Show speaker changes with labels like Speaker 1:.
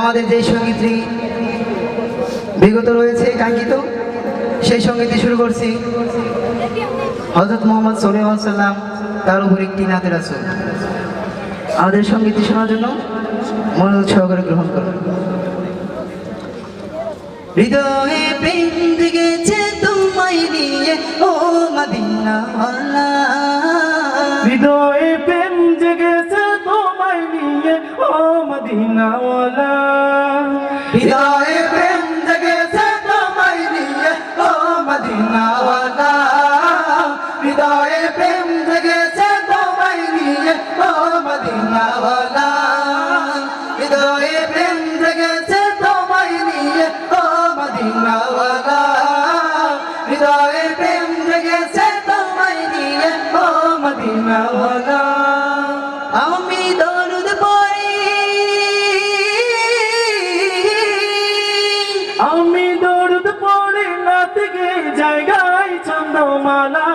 Speaker 1: আমাদের যে সঙ্গীতটি বিগত রয়েছে, কাঙ্ক্ষিত, সেই সঙ্গীতটি শুরু করছি। হজরত মোহাম্মদ সাল্লাম তার উপর একটি নাতের আছে আমাদের সঙ্গীতটি শোনার জন্য মনোযোগ সহকারে গ্রহণ করুন। হৃদয়ে প্রেম জেগেছে তোমায় নিয়ে, ও মদিনা
Speaker 2: হৃদয়ে প্রেম জেগেছে নিয়ে ও মদিনাওয়ালা।
Speaker 1: হৃদয়ে প্রেম জেগেছে তোমায় নিয়ে, ও মদিনাওয়ালা। হৃদয়ে প্রেম জেগেছে তোমায় নিয়ে, ও মদিনাওয়ালা। হৃদয়ে প্রেম জেগেছে তোমায় নিয়ে, ও মদিনাওয়ালা। হৃদয়ে প্রেম জেগেছে তোমায় নিয়ে, ও মদিনাওয়ালা। আমি
Speaker 2: দৌড়দ পড়ে নাতে গে জায়গায় চন্দ্রমালা